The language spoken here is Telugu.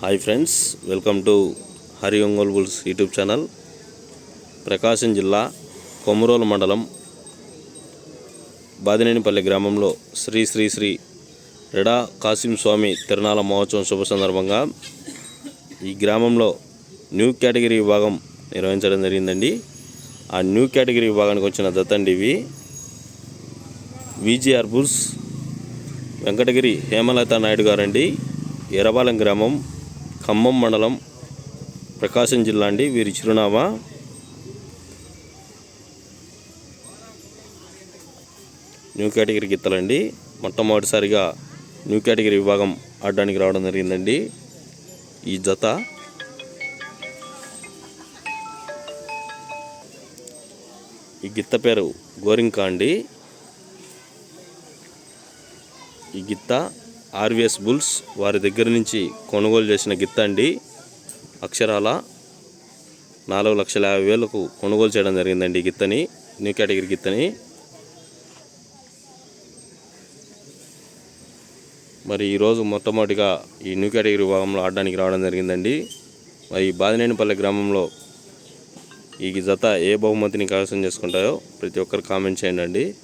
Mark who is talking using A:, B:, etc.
A: Hi friends welcome to Hari Ongole bulls YouTube channel Prakasam జిల్లా కొమరోలు మండలం బాదినేనిపల్లి గ్రామంలో శ్రీ శ్రీ శ్రీ రెడా కాసిం స్వామి తిరునాళ మహోత్సవం శుభ సందర్భంగా ఈ గ్రామంలో న్యూ కేటగిరీ విభాగం నిర్వహించడం జరిగిందండి. ఆ న్యూ కేటగిరీ విభాగానికి వచ్చిన దత్తండి ఇవి. విజిఆర్ బుల్స్ వెంకటగిరి హేమలత నాయుడు గారండి. ఎరబాలం గ్రామం ఖమ్మం మండలం ప్రకాశం జిల్లా అండి. వీరి చిరునామా. న్యూ కేటగిరీ గిత్తలండి. మొట్టమొదటిసారిగా న్యూ కేటగిరీ విభాగం ఆడడానికి రావడం జరిగిందండి. ఈ జత. ఈ గిత్త పేరు గోరింకా అండి. ఈ గిత్త ఆర్విఎస్ బుల్స్ వారి దగ్గర నుంచి కొనుగోలు చేసిన గిత్త అండి. అక్షరాల నాలుగు లక్షల యాభై వేలకు కొనుగోలు చేయడం జరిగిందండి ఈ గిత్తని న్యూ కేటగిరీ గిత్తని. మరి ఈరోజు మొట్టమొదటిగా ఈ న్యూ కేటగిరీ విభాగంలో ఆడడానికి రావడం జరిగిందండి. మరి బాదినేనిపల్లి గ్రామంలో ఈ జత ఏ బహుమతిని కైవసం చేసుకుంటాయో ప్రతి ఒక్కరు కామెంట్ చేయండి అండి.